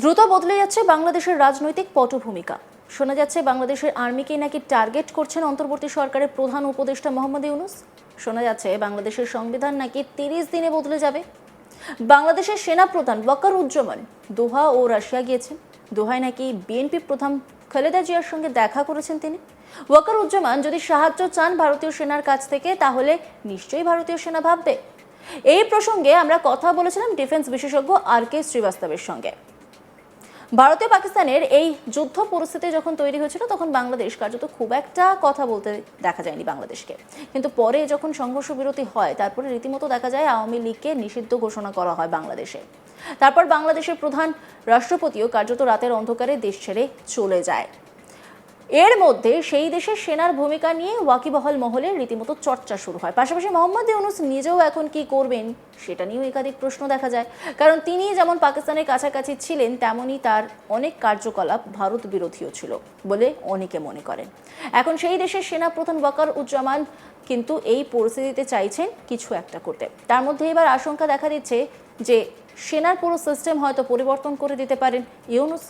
দ্রুত বদলে যাচ্ছে বাংলাদেশের রাজনৈতিক পটভূমিকা। শোনা যাচ্ছে বাংলাদেশের আর্মিকে নাকি টার্গেট করছেন অন্তর্বর্তী সরকারের প্রধান উপদেষ্টা মোহাম্মদ ইউনুস। শোনা যাচ্ছে বাংলাদেশের সংবিধান নাকি তিরিশ দিনে বদলে যাবে। বাংলাদেশের সেনা প্রধান ওয়াকারুজ্জামান দোহা ও রাশিয়া গিয়েছেন। দোহায় নাকি বিএনপি প্রধান খালেদা জিয়ার সঙ্গে দেখা করেছেন তিনি। ওয়াকারুজ্জামান যদি সাহায্য চান ভারতীয় সেনার কাছ থেকে, তাহলে নিশ্চয়ই ভারতীয় সেনা ভাববে। এই প্রসঙ্গে আমরা কথা বলেছিলাম ডিফেন্স বিশেষজ্ঞ আর কে শ্রীবাস্তবের সঙ্গে। ভারতীয় পাকিস্তানের এই যুদ্ধ পরিস্থিতি যখন তৈরি হয়েছিল, তখন বাংলাদেশ কার্যত খুব একটা কথা বলতে দেখা যায়নি বাংলাদেশকে। কিন্তু পরে যখন সংঘর্ষ বিরতি হয়, তারপরে রীতিমতো দেখা যায় আওয়ামী লীগকে নিষিদ্ধ ঘোষণা করা হয় বাংলাদেশে। তারপর বাংলাদেশের প্রধান রাষ্ট্রপতিও কার্যত রাতের অন্ধকারে দেশ ছেড়ে চলে যায়। এর মধ্যে সেই দেশের সেনার ভূমিকা নিয়ে ওয়াকিবহল মহলে রীতিমতো চর্চা শুরু হয়। পাশাপাশি মোহাম্মদ ইউনুস নিজেও এখন কি করবেন, সেটা নিয়েও একাধিক প্রশ্ন দেখা যায়। কারণ তিনি যেমন পাকিস্তানের কাছাকাছি ছিলেন, তেমনই তার অনেক কার্যকলাপ ভারত বিরোধীও ছিল বলে অনেকে মনে করেন। এখন সেই দেশের সেনা প্রধান ওয়াকার উজ্জামান কিন্তু এই পরিস্থিতিতে চাইছেন কিছু একটা করতে। তার মধ্যে এবার আশঙ্কা দেখা দিচ্ছে যে সেনার পুরো সিস্টেম হয়তো পরিবর্তন করে দিতে পারেন। ইউনুস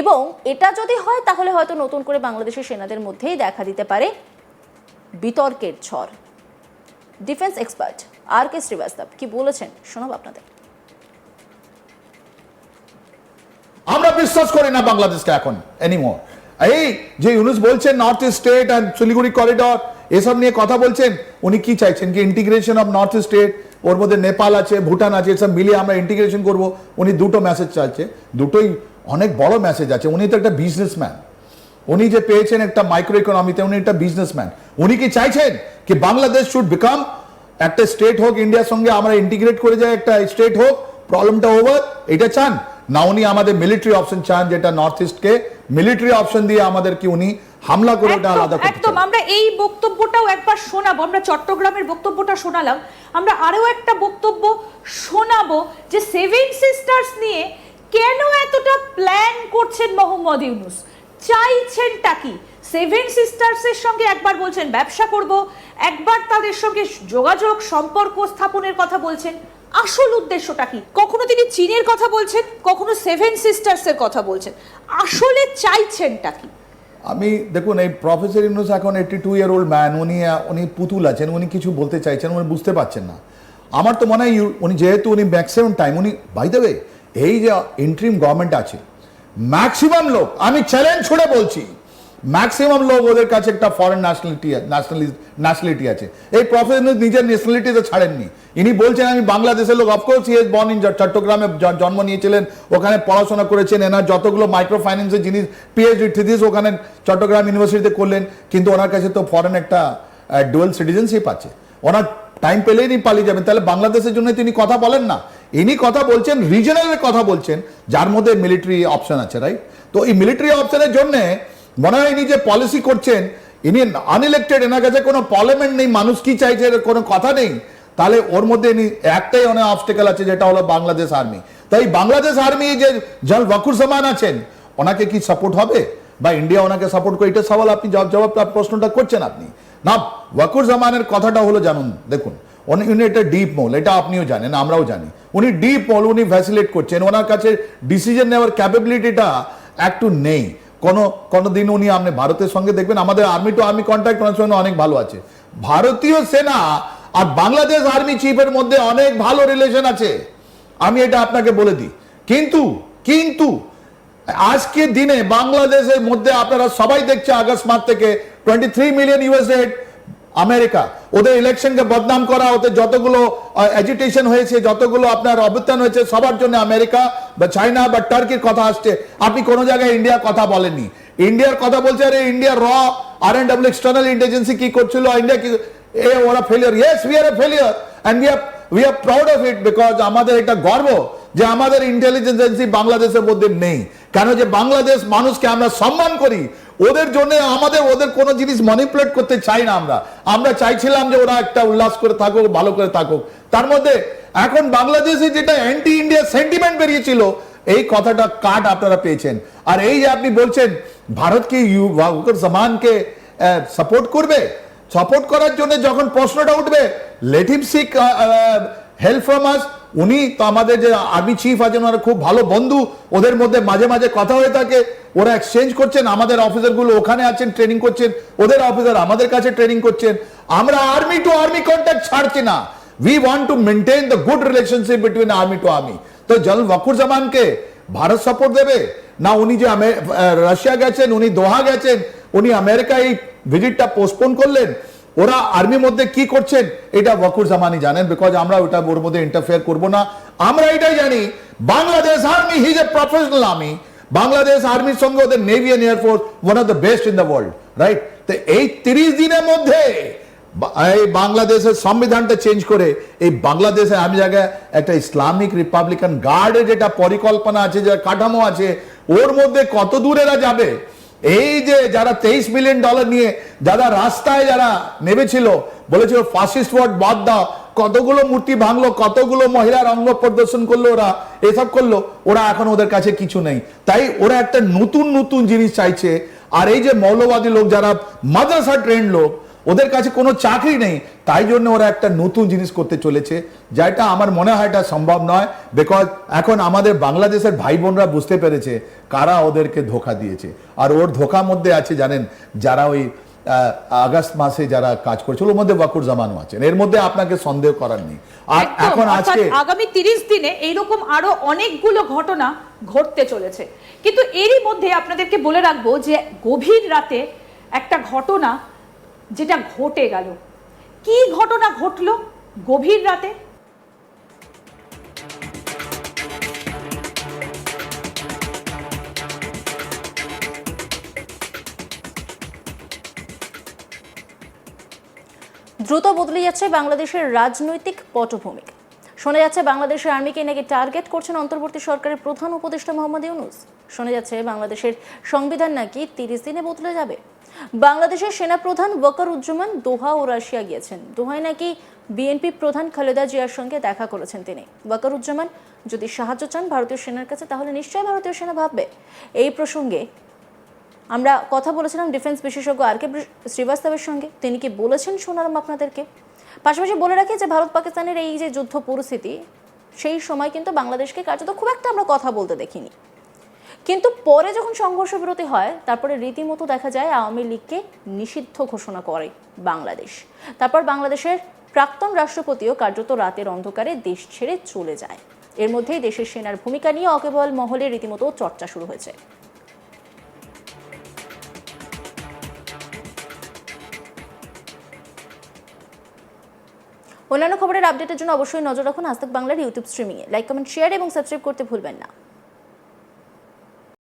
এবং এটা যদি হয়, তাহলে হয়তো নতুন করে বাংলাদেশের সেনাদের মধ্যেই দেখা দিতে পারে বিতর্কের ঝড়। Defence expert R K Srivastava কি বলেছেন শোনাব আপনাদের। আমরা বিশ্বাস করি না বাংলাদেশকে এখন এনিমোর এই যে ইউনুস বলছেন north east state and Siliguri corridor এসব নিয়ে কথা বলছেন, উনি কি চাইছেন কি integration of north east state ওর মধ্যে নেপাল আছে ভুটান আছে, এসব মিলিয়ে আমরা ইন্টিগ্রেশন করব। উনি দুটো মেসেজ চাইছে। দুটোই অনেক বড় মেসেজ আছে। উনি তো একটা বিজনেসম্যান উনি যে পেয়েছেন একটা মাইক্রো ইকোনমিতে উনি একটা বিজনেসম্যান উনি কি চাইছেন কি বাংলাদেশ শুড বিকাম একটা স্টেট হোক ইন্ডিয়ার সঙ্গে আমরা ইন্টিগ্রেট করে যাই একটা স্টেট হোক প্রবলেমটা ওভার এটা চান? না উনি আমাদের মিলিটারি অপশন চান যেটা নর্থ ইস্টকে মিলিটারি অপশন দিয়ে আমাদের কি উনি হামলা করে ওটা আলাদা একদম করতে একদম। আমরা এই বক্তব্যটাও একবার শোনাবো। আমরা চট্টগ্রামের বক্তব্যটা শোনালাম। আমরা আরও একটা বক্তব্য শোনাবো যে সেভেন সিস্টার্স নিয়ে কেন এতটা প্ল্যান করছেন মোহাম্মদ ইউনুস। চাইছেনটা কি? সেভেন সিস্টার্সের সঙ্গে একবার বলছেন, ব্যবসা করব। একবার তাদের সঙ্গে যোগাযোগ, সম্পর্ক স্থাপনের কথা বলছেন। আসল উদ্দেশ্যটা কি? কখনো তিনি চীনের কথা বলছেন, কখনো সেভেন সিস্টার্সের কথা বলছেন। আসলে চাইছেনটা কি? আমি, দেখুন, এই প্রফেসর ইউনুস এখন eighty two year old man উনি উনি পুতুল আছেন, উনি কিছু বলতে চাইছেন, উনি বুঝতে পারছেন না। আমার তো মনে হয়, উনি যেহেতু, উনি ম্যাক্সিমাম টাইম উনি বাই দেবে এই যে ইন্ট্রিম গভর্নমেন্ট আছে ম্যাক্সিমাম লোক আমি চ্যালেঞ্জ ছুড়ে বলছি। ম্যাক্সিমাম লোক ওদের কাছে একটা ফরেন ন্যাশনালিটি ন্যাশনালি ন্যাশনালিটি আছে। এই প্রফেসর নিজের ন্যাশনালিটি তো ছাড়েননি। ইনি বলছেন, আমি বাংলাদেশের লোক। অফকোর্স ইয়েস বর্ন ইন চট্টগ্রামে জন্ম নিয়েছিলেন। ওখানে পড়াশোনা করেছেন। এনার যতগুলো মাইক্রো ফাইন্যান্সের জিনিস পিএইচডি থিসিস ওখানে চট্টগ্রাম ইউনিভার্সিটিতে করলেন। কিন্তু ওনার কাছে তো ফরেন একটা ডুয়েল সিটিজেনশিপ আছে। ওনার টাইম পেলেই নি পালিয়ে যাবেন। তাহলে বাংলাদেশের জন্য তিনি কথা বলেন না। ইনি কথা বলছেন রিজনালের কথা বলছেন, যার মধ্যে মিলিটারি অপশন আছে রাইট তো এই মিলিটারি অপশনের জন্য মনে হয় ইনি যে পলিসি করছেন, ইনি আনইলেক্টেড এনার কাছে কোনো পার্লামেন্ট নেই, মানুষ কি চাইছে কোনো কথা নেই। তাহলে ওর মধ্যে ইনি একটাই অনেক অবস্টেকেল আছে, যেটা হলো বাংলাদেশ আর্মি তাই বাংলাদেশ আর্মি যে জল ওয়াকুর সামান আছেন, ওনাকে কি সাপোর্ট হবে? বা ইন্ডিয়া ওনাকে সাপোর্ট করে? এটা সওয়াল, আপনি জবাব জবাব প্রশ্নটা করছেন আপনি। না ওয়াকুর জামানের কথাটা হলো জানুন, দেখুন, উনি এটা ডিপ মল এটা আপনিও জানেন, আমরাও জানি। উনি ডিপ মল উনি ফ্যাসিলেট করছেন, ওনার কাছে ডিসিশন নেওয়ার ক্যাপাবিলিটিটা একটু নেই। কোনো কোনো দিন উনি আপনি ভারতের সঙ্গে দেখবেন, আমাদের আর্মি টু আর্মি কন্ট্যাক্ট ওনার সঙ্গে অনেক ভালো আছে। ভারতীয় সেনা আর বাংলাদেশ আর্মি চিফের মধ্যে অনেক ভালো রিলেশন আছে। আমি এটা আপনাকে বলে দিই। কিন্তু কিন্তু আজকে দিনে বাংলাদেশের মধ্যে আপনারা সবাই দেখছে আগস্ট মাস থেকে twenty three million US America ওদের ইলেকশনকে বদনাম করা, ওদের যতগুলো এজিটেশন হয়েছে, যতগুলো আপনার অভ্যুত্থান হয়েছে, সবার জন্য আমেরিকা বা চাইনা বা টার্কির কথা আসছে। আপনি কোনো জায়গায় ইন্ডিয়ার কথা বলেননি। ইন্ডিয়ার কথা বলছে, আরে ইন্ডিয়ার র R and W external intelligence কি করছিল? ইন্ডিয়া কি এ, ওরা failure yes we are a failure and we are we are proud of it because আমাদের এটা গর্ব যে আমাদের ইন্টেলিজেন্স বাংলাদেশের মধ্যে নেই। কেন যে বাংলাদেশ মানুষকে আমরা সম্মান করি ওদের জন্য আমাদের, ওদের কোনো জিনিস ম্যানিপুলেট করতে চাই না আমরা। আমরা চাইছিলাম যে ওরা একটা উল্লাস করে থাকুক, ভালো করে থাকুক। তার মধ্যে এখন বাংলাদেশে যেটা অ্যান্টি ইন্ডিয়া সেন্টিমেন্ট বেরিয়েছিল, এই কথাটা কাট আপনারা পেয়েছেন। আর এই যে আপনি বলছেন, ভারত কি জামানকে সাপোর্ট করবে? সাপোর্ট করার জন্য যখন প্রশ্নটা উঠবে let him seek help from us উনি তো আমাদের যে আর্মি চিফ আছেন ওরা খুব ভালো বন্ধু, ওদের মধ্যে মাঝে মাঝে কথা হয়ে থাকে, ওরা এক্সচেঞ্জ করছেন, আমাদের অফিসারগুলো ওখানে আছেন ট্রেনিং করছেন, ওদের অফিসার আমাদের কাছে ট্রেনিং করছেন। আমরা আর্মি টু আর্মি কন্ট্যাক্ট ছাড়ছি না। We want to maintain the good relationship between army to army তো জনাল ওয়াকুর জামানকে ভারত সাপোর্ট দেবে? না, উনি যে রাশিয়া গেছেন, উনি দোহা গেছেন, উনি আমেরিকা এই ভিজিটটা পোস্টপোন করলেন? ওরা আর্মির মধ্যে কি করছেন, এটা ওয়াকুর জামানি জানেন বিকজ আমরা ওটা ওর মধ্যে ইন্টারফেয়ার করব না। আমরা এটাই জানি, Bangladesh army his a professional army Bangladesh আর্মির সঙ্গে ওদের navy and air force one of the best in the world right তো এই তিরিশ দিনের মধ্যে এই বাংলাদেশের সংবিধানটা চেঞ্জ করে, এই বাংলাদেশে আমি জায়গায় একটা ইসলামিক রিপাবলিকান গার্ডের যেটা পরিকল্পনা আছে, যে কাঠামো আছে, ওর মধ্যে কত দূর এরা যাবে? এই যে যারা তেইশ মিলিয়ন ডলার নিয়ে, যারা রাস্তায় যারা নেমেছিল, বলেছিল ফাসিস্ট ওয়ার্ড বাদ দাও, কতগুলো মূর্তি ভাঙলো, কতগুলো মহিলার অঙ্গ প্রদর্শন করল, ওরা এসব করল, ওরা এখন ওদের কাছে কিছু নেই। তাই ওরা একটা নতুন নতুন জিনিস চাইছে। আর এই যে মৌলবাদী লোক, যারা মাদ্রাসা ট্রেন্ড লোক ওদের কাছে কোনো চাকরি নেই। তাই জন্য ওরা একটা নতুন জিনিস করতে চলেছে যেটা আমার মনে হয় এটা সম্ভব নয় বিকজ এখন আমাদের বাংলাদেশের ভাই বোনরা বুঝতে পেরেছে কারা ওদেরকে ধোকা দিয়েছে। আর ওর ধোকার মধ্যে আছে জানেন যারা ওই আগস্ট মাসে যারা কাজ করছিল ওর মধ্যে ওয়াকুর জামানও আছেন। এর মধ্যে আপনাকে সন্দেহ করার নেই। আর এখন আজকে আগামী তিরিশ দিনে এইরকম আরও অনেকগুলো ঘটনা ঘটতে চলেছে। কিন্তু এরই মধ্যে আপনাদেরকে বলে রাখব যে গভীর রাতে একটা ঘটনা যেটা ঘটে গেল। কি ঘটনা ঘটলো গভীর রাতে? দ্রুত বদলে যাচ্ছে বাংলাদেশের রাজনৈতিক পটভূমি। শোনা যাচ্ছে বাংলাদেশের আর্মিকে নাকি টার্গেট করছেন অন্তর্বর্তী সরকারের প্রধান উপদেষ্টা মোহাম্মদ ইউনুস। শোনা যাচ্ছে বাংলাদেশের সংবিধান নাকি তিরিশ দিনে বদলে যাবে। বাংলাদেশের সেনাপ্রধান ওয়াকার উজ্জামান দোহা ও রাশিয়া গিয়েছেন। দোহায় নাকি বিএনপি প্রধান খালেদা জিয়ার সঙ্গে দেখা করেছেন তিনি। ওয়াকার উজ্জামান, যদি সাহায্য চান ভারতীয় সেনার কাছে, তাহলে নিশ্চয়ই ভারতীয় সেনা ভাববে। এই প্রসঙ্গে আমরা কথা বলেছিলাম ডিফেন্স বিশেষজ্ঞ আর কে শ্রীবাস্তবের সঙ্গে। তিনি কি বলেছেন শোনালাম আপনাদেরকে পাশাপাশি বলে রাখি যে, ভারত পাকিস্তানের এই যে যুদ্ধ পরিস্থিতি, সেই সময় কিন্তু বাংলাদেশকে কার্যত খুব একটা আমরা কথা বলতে দেখিনি। কিন্তু পরে যখন সংঘর্ষ বিরতি হয়, তারপরে রীতিমতো দেখা যায় আওয়ামী লীগকে নিষিদ্ধ ঘোষণা করে বাংলাদেশ। তারপর বাংলাদেশের প্রাক্তন রাষ্ট্রপতিও কার্যত রাতের অন্ধকারে দেশ ছেড়ে চলে যায়। এর মধ্যেই দেশের সেনার ভূমিকা নিয়ে অকেবল মহলে রীতিমতো চর্চা শুরু হয়েছে। অন্যান্য খবরের আপডেটের জন্য অবশ্যই নজর রাখুন আজ বাংলার ইউটিউব স্ট্রিমিংয়ে। লাইক, কমেন্ট, শেয়ার এবং সাবস্ক্রাইব করতে ভুলবেন না।